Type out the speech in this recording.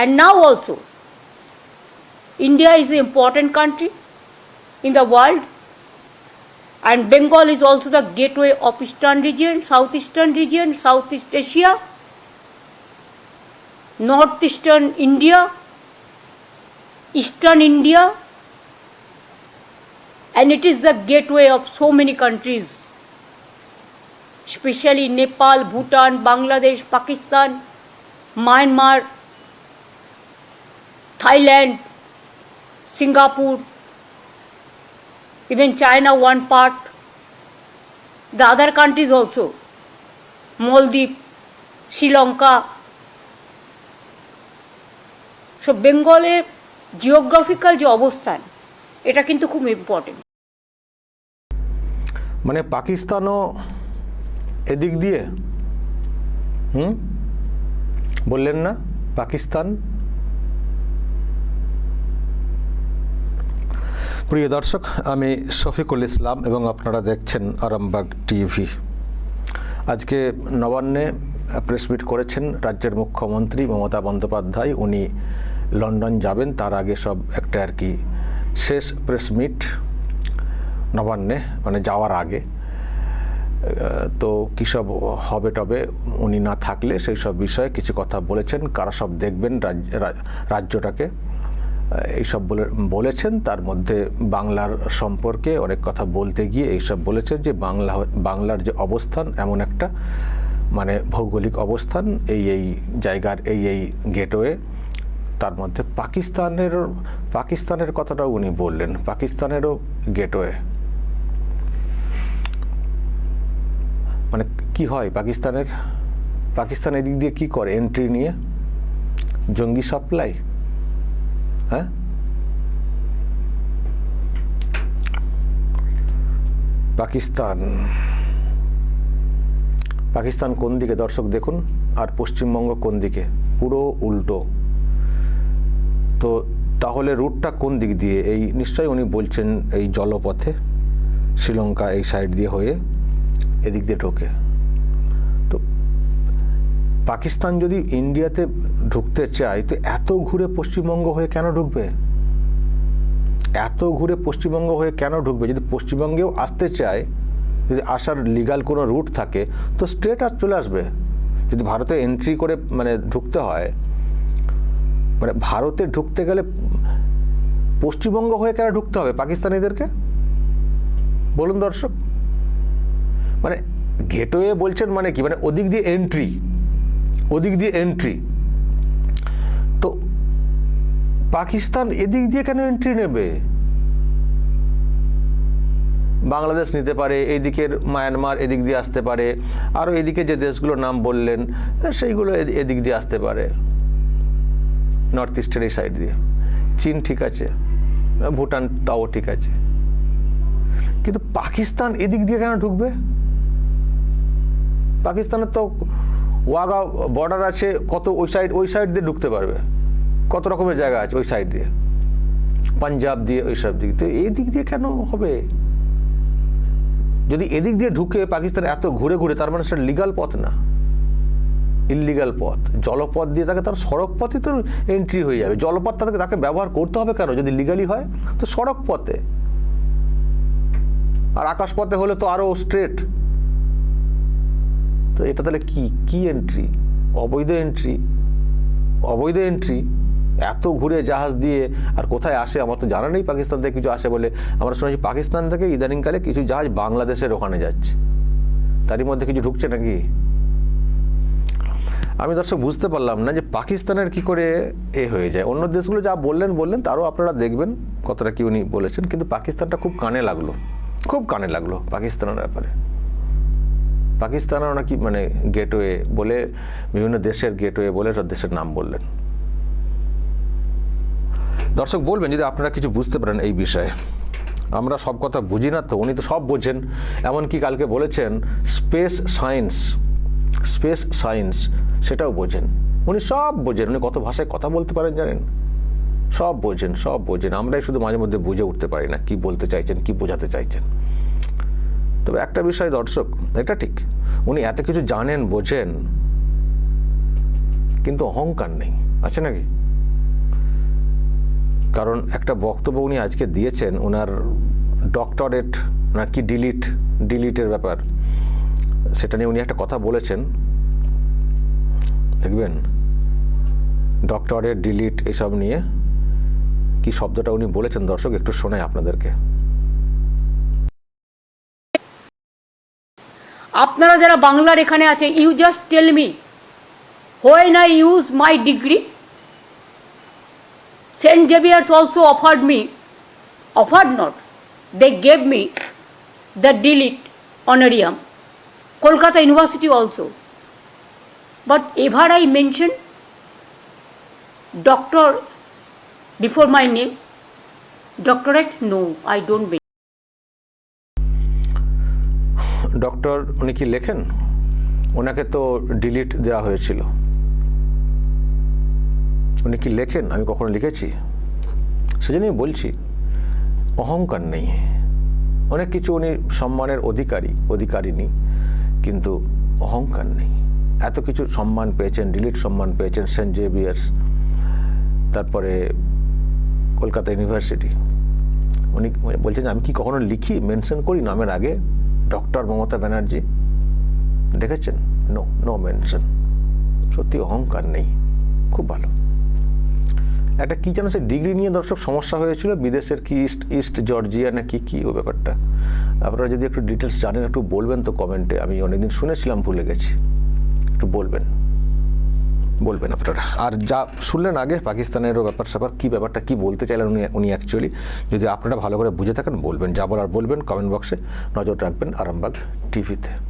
And now also, India is an important country in the world, and Bengal is also the gateway of Eastern region, Southeastern region, Southeast Asia, Northeastern India, Eastern India, and it is the gateway of so many countries, especially Nepal, Bhutan, Bangladesh, Pakistan, Myanmar, Thailand, Singapore, even China, one part, the other countries also, Maldives, Sri Lanka. So বেঙ্গলের geographical যে অবস্থান এটা কিন্তু খুব important মানে পাকিস্তানও এদিক দিয়ে হুম বললেন না পাকিস্তান প্রিয় দর্শক, আমি শফিকুল ইসলাম এবং আপনারা দেখছেন আরামবাগ টিভি। আজকে নবান্নে প্রেস মিট করেছেন রাজ্যের মুখ্যমন্ত্রী মমতা বন্দ্যোপাধ্যায়। উনি লন্ডন যাবেন, তার আগে সব একটা আর কি শেষ প্রেস মিট নবান্নে মানে যাওয়ার আগে। তো কী সব হবে টবে উনি না থাকলে সেই সব বিষয়ে কিছু কথা বলেছেন। কারা সব দেখবেন রাজ্য রাজ্যটাকে? এইসব বলে, বলেছেন। তার মধ্যে বাংলার সম্পর্কে অনেক কথা বলতে গিয়ে এইসব বলেছেন যে বাংলা, বাংলার যে অবস্থান এমন একটা মানে ভৌগোলিক অবস্থান এই এই জায়গার, এই এই গেটওয়ে। তার মধ্যে পাকিস্তানের পাকিস্তানের কথাটাও উনি বললেন, পাকিস্তানেরও গেটওয়ে। মানে কি হয় পাকিস্তানের, পাকিস্তান এদিক দিয়ে কি করে? এন্ট্রি নিয়ে? জঙ্গি সাপ্লাই হ্যাঁ? পাকিস্তান। পাকিস্তান কোন দিকে? দর্শক দেখুন, আর পশ্চিমবঙ্গ কোন দিকে? পুরো উল্টো। তো তাহলে রুটটা কোন দিক দিয়ে? এই নিশ্চয়ই উনি বলছেন এই জলপথে, শ্রীলঙ্কা এই সাইড দিয়ে হয়ে এদিক দিয়ে ঢোকে। পাকিস্তান যদি ইন্ডিয়াতে ঢুকতে চায়, তো এত ঘুরে পশ্চিমবঙ্গ হয়ে কেন ঢুকবে? এত ঘুরে পশ্চিমবঙ্গ হয়ে কেন ঢুকবে? যদি পশ্চিমবঙ্গেও আসতে চায়, যদি আসার লিগাল কোনো রুট থাকে, তো স্ট্রেট আর চলে আসবে। যদি ভারতে এন্ট্রি করে মানে ঢুকতে হয় মানে ভারতে ঢুকতে গেলে পশ্চিমবঙ্গ হয়ে কেন ঢুকতে হবে পাকিস্তানিদেরকে? বলুন দর্শক। মানে গেটওয়ে বলছেন মানে কি? মানে ওদিক দিয়ে এন্ট্রি ওদিক দিয়ে এন্ট্রি তো পাকিস্তান এদিক দিয়ে কেন এন্ট্রি নেবে? বাংলাদেশ নিতে পারে এইদিকের মায়ানমার এদিক দিয়ে আসতে পারে, আরও এদিকে যে দেশগুলোর নাম বললেন, সেইগুলো এদিক দিয়ে আসতে পারে। নর্থ ইস্টের এই সাইড দিয়ে। চীন ঠিক আছে, ভুটান তাও ঠিক আছে। কিন্তু পাকিস্তান এদিক দিয়ে কেন ঢুকবে? পাকিস্তানের তো ওয়াগা বর্ডার আছে, কত ওই সাইড ওই সাইড দিয়ে ঢুকতে পারবে। কত রকমের জায়গা আছে ওই সাইড দিয়ে? পাঞ্জাব দিয়ে, ওই সব দিক তো এই দিক দিয়ে কেন হবে? যদি এদিক দিয়ে ঢুকে পাকিস্তান এত ঘুরে ঘুরে, তার মানে সেটা লিগাল পথ না। ইললিগাল পথ। জলপথ দিয়ে তাকে তার সড়ক পথে তো এন্ট্রি হয়ে যাবে। জলপথ তাকে তাকে ব্যবহার করতে হবে কেন? যদি লিগালি হয়, তো সড়ক পথে। আর আকাশ পথে হলে তো আরও স্ট্রেট তো এটা তাহলে কি? কি এন্ট্রি অবৈধ এন্ট্রি অবৈধ এন্ট্রি এত ঘুরে জাহাজ দিয়ে আর কোথায় আসে? আমার তো জানা নেই পাকিস্তান থেকে কিছু আসে বলে। আমরা শুনেছি পাকিস্তান থেকে ইদানিংকালে কিছু জাহাজ বাংলাদেশের ওখানে যাচ্ছে। তারই মধ্যে কিছু ঢুকছে নাকি? আমি দর্শক বুঝতে পারলাম না যে পাকিস্তানের কি করে এ হয়ে যায়। অন্য দেশগুলো যা বললেন বললেন, তারও আপনারা দেখবেন কতটা কি উনি বলেছেন। কিন্তু পাকিস্তানটা খুব কানে লাগল। খুব কানে লাগল পাকিস্তানের ব্যাপারে। পাকিস্তানের নাকি মানে গেটওয়ে বলে, বিভিন্ন দেশের গেটওয়ে বলে সব দেশের নাম বললেন। দর্শক, বলবেন যদি আপনারা কিছু বুঝতে পারেন এই বিষয়ে। আমরা সব কথা বুঝি না তো, উনি তো সব বোঝেন। এমনকি কালকে বলেছেন, স্পেস সায়েন্স স্পেস সায়েন্স সেটাও বোঝেন। উনি সব বোঝেন, উনি কত ভাষায় কথা বলতে পারেন জানেন? সব বোঝেন সব বোঝেন। আমরাই শুধু মাঝে মধ্যে বুঝে উঠতে পারি না, কি বলতে চাইছেন, কি বোঝাতে চাইছেন। তবে একটা বিষয় দর্শক, এটা ঠিক। উনি এত কিছু জানেন, বোঝেন, কিন্তু অহংকার নেই। আছে নাকি? কারণ একটা বক্তব্য উনি আজকে দিয়েছেন ওনার ডক্টরেট না কি ডিলিট, ডিলিটের ব্যাপার, সেটা নিয়ে উনি একটা কথা বলেছেন। দেখবেন, ডক্টরেট, ডিলিট, এসব নিয়ে কি শব্দটা উনি বলেছেন দর্শক, একটু শোনাই আপনাদেরকে। আপনারা যারা বাংলার এখানে আছে you just tell me when I use my degree Saint Xavier's also offered me offered not they gave me the DLitt honorarium Kolkata university also but ever I mention doctor before my name, doctorate, no, I don't doctor উনি কি লেখেন? ওনাকে তো delete দেওয়া হয়েছিল। উনি কি লেখেন? আমি কখনো লিখেছি? সেজন্যই বলছি, অহংকার নেই। অনেক কিছু উনি সম্মানের অধিকারী অধিকারিনী কিন্তু অহংকার নেই। এত কিছু সম্মান পেয়েছেন, ডিলিট সম্মান পেয়েছেন, সেন্ট জেভিয়ার্স, তারপরে কলকাতা ইউনিভার্সিটি। উনি বলছেন আমি কি কখনো লিখি, মেনশন করি নামের আগে? ডক্টর মমতা ব্যানার্জি দেখেছেন? নো নো মেনশন সত্যি অহংকার নেই। খুব ভালো। একটা কী যেন সে ডিগ্রি নিয়ে দর্শক সমস্যা হয়েছিল, বিদেশের কি ইস্ট ইস্ট জর্জিয়া না কি, কী ও ব্যাপারটা? আপনারা যদি একটু ডিটেলস জানেন, একটু বলবেন তো কমেন্টে আমি অনেকদিন শুনেছিলাম, ভুলে গেছি। একটু বলবেন। বলবেন আপনারা। আর যা শুনলেন আগে পাকিস্তানেরও ব্যাপার স্যাপার, কী ব্যাপারটা, কী বলতে চাইলেন উনি উনি অ্যাকচুয়ালি যদি আপনারা ভালো করে বুঝে থাকেন, বলবেন। যা বলার বলবেন কমেন্ট বক্সে নজর রাখবেন আরামবাগ টিভিতে।